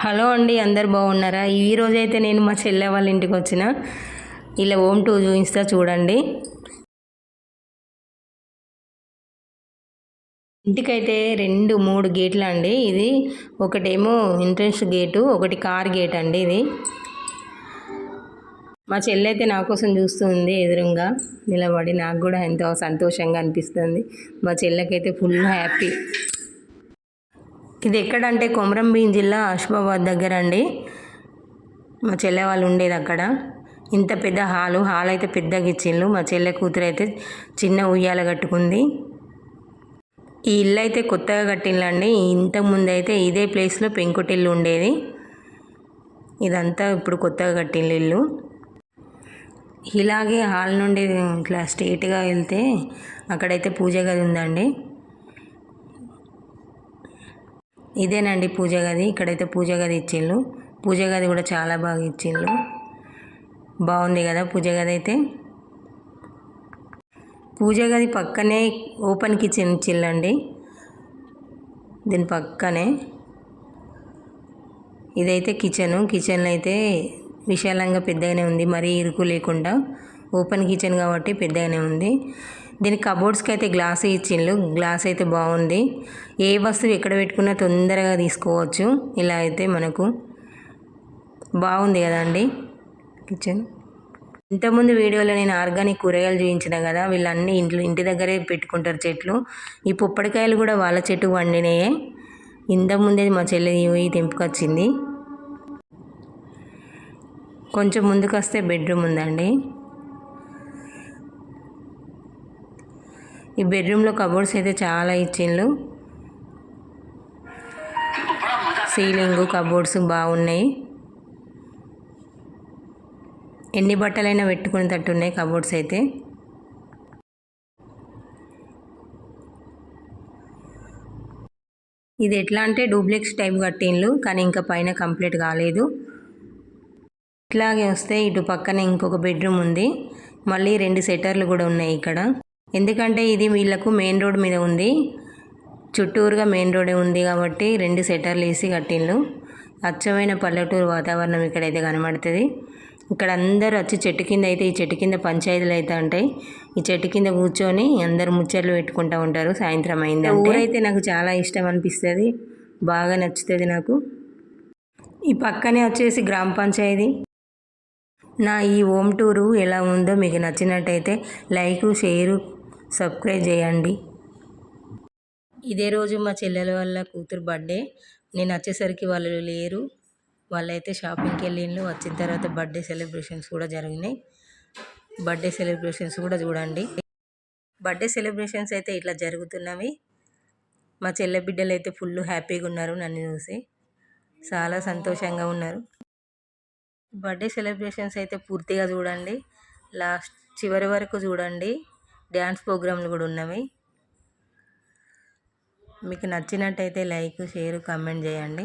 Hello అండి అందరు బాగున్నారా? ఈ రోజైతే అయితే నేను మా చెల్లె వాళ్ళ ఇంటికి వచ్చిన. ఇలా ఓమ్ టూ చూపిస్తా చూడండి. ఇంటికైతే రెండు మూడు గేట్లు అండి. ఇది ఒకటేమో ఎంట్రన్స్ గేటు ఒకటి కార్ గేట్ అండి ఇది. మా చెల్లి అయితే నా కోసం చూస్తుంది ఎదురుగా. నిలబడి నాకు కూడా ఎంతో సంతోషంగా అనిపిస్తుంది. మా చెల్లెకైతే ఫుల్ హ్యాపీ. ఇది ఎక్కడంటే కొమరంభీం జిల్లా ఆష్మాబాద్ దగ్గర అండి. మా చెల్లె వాళ్ళు ఉండేది అక్కడ. ఇంత పెద్ద హాలు హాల్ అయితే పెద్దగా ఇచ్చిండ్రు. మా చెల్లె కూతురు అయితే చిన్న ఉయ్యాల కట్టుకుంది. ఈ ఇల్లు అయితే కొత్తగా కట్టిండ్రండి. ఇంతకుముందు అయితే ఇదే ప్లేస్లో పెంకుటిల్లు ఉండేది. ఇదంతా ఇప్పుడు కొత్తగా కట్టిండ్రు ఇల్లు. ఇలాగే హాల్ నుండి ఇట్లా స్ట్రేట్గా వెళ్తే అక్కడైతే పూజ గది ఉందండి. ఇదేనండి పూజ గది. ఇక్కడైతే పూజ గది ఇచ్చిండ్రు పూజ గది కూడా చాలా బాగా ఇచ్చిండ్రు బాగుంది కదా పూజ గది అయితే. పూజ గది పక్కనే ఓపెన్ కిచెన్ ఇచ్చిల్లండి దీని పక్కనే. ఇదైతే కిచెను. కిచెన్లో అయితే విశాలంగా పెద్దగానే ఉంది. మరీ ఇరుకు లేకుండా. ఓపెన్ కిచెన్ కాబట్టి పెద్దగానే ఉంది. దీని కబోర్డ్స్కి అయితే గ్లాస్ ఇచ్చిండ్రు గ్లాస్ అయితే బాగుంది. ఏ వస్తువు ఎక్కడ పెట్టుకున్నా తొందరగా తీసుకోవచ్చు. ఇలా అయితే మనకు బాగుంది కదండి కిచెన్ ఇంతకుముందు వీడియోలో నేను ఆర్గానిక్ కూరగాయలు చూపించిన కదా వీళ్ళన్నీ ఇంట్లో ఇంటి దగ్గరే పెట్టుకుంటారు చెట్లు. ఈ పుప్పడికాయలు కూడా వాళ్ళ చెట్టు వండినాయే ఇంతకుముందే మా చెల్లి పోయి తెంపుకొచ్చింది. కొంచెం ముందుకు వస్తే బెడ్రూమ్ ఉందండి. ఈ బెడ్రూమ్లో కబోర్డ్స్ అయితే చాలా ఇచ్చిండ్రు సీలింగ్ కబోర్డ్స్ బాగున్నాయి. ఎన్ని బట్టలైనా పెట్టుకునేటట్టు ఉన్నాయి కబోర్డ్స్ అయితే. ఇది ఎట్లా అంటే డూప్లెక్స్ టైప్ కట్టిండ్లు కానీ ఇంకా పైన కంప్లీట్ కాలేదు. ఇట్లాగే వస్తే ఇటు పక్కన ఇంకొక బెడ్రూమ్ ఉంది. మళ్ళీ రెండు సెటర్లు కూడా ఉన్నాయి ఇక్కడ. ఎందుకంటే ఇది వీళ్ళకు మెయిన్ రోడ్ మీద ఉంది. చుట్టూరుగా మెయిన్ రోడే ఉంది కాబట్టి రెండు సెటర్లు వేసి కట్టిండ్లు. అచ్చమైన పల్లెటూరు వాతావరణం ఇక్కడైతే కనబడుతుంది. ఇక్కడ అందరూ వచ్చి చెట్టు కింద అయితే ఈ చెట్టు కింద పంచాయతీలు అయితే ఉంటాయి ఈ చెట్టు కింద కూర్చొని అందరు ముచ్చట్లు పెట్టుకుంటూ ఉంటారు సాయంత్రం అయింది ఊరైతే నాకు చాలా ఇష్టం అనిపిస్తుంది. బాగా నచ్చుతుంది నాకు. ఈ పక్కనే వచ్చేసి గ్రామ పంచాయతీ. నా ఈ హోమ్ టూరు ఎలా ఉందో మీకు నచ్చినట్టయితే లైక్ షేరు సబ్స్క్రైబ్ చేయండి. ఇదే రోజు మా చెల్లెల వాళ్ళ కూతురు బర్త్డే. నేను వచ్చేసరికి వాళ్ళు లేరు. వాళ్ళైతే షాపింగ్కి వెళ్ళిండ్రు. వచ్చిన తర్వాత బర్త్డే సెలబ్రేషన్స్ కూడా జరిగినాయి. బర్త్డే సెలబ్రేషన్స్ కూడా చూడండి. బర్త్డే సెలబ్రేషన్స్ అయితే ఇట్లా జరుగుతున్నవి. మా చెల్లె బిడ్డలు అయితే ఫుల్ హ్యాపీగా ఉన్నారు నన్ను చూసి. చాలా సంతోషంగా ఉన్నారు. బర్త్డే సెలబ్రేషన్స్ అయితే పూర్తిగా చూడండి. లాస్ట్ చివరి వరకు చూడండి. డ్యాన్స్ ప్రోగ్రాంలు కూడా ఉన్నవి. మీకు నచ్చినట్టయితే లైక్ షేర్ కామెంట్ చేయండి.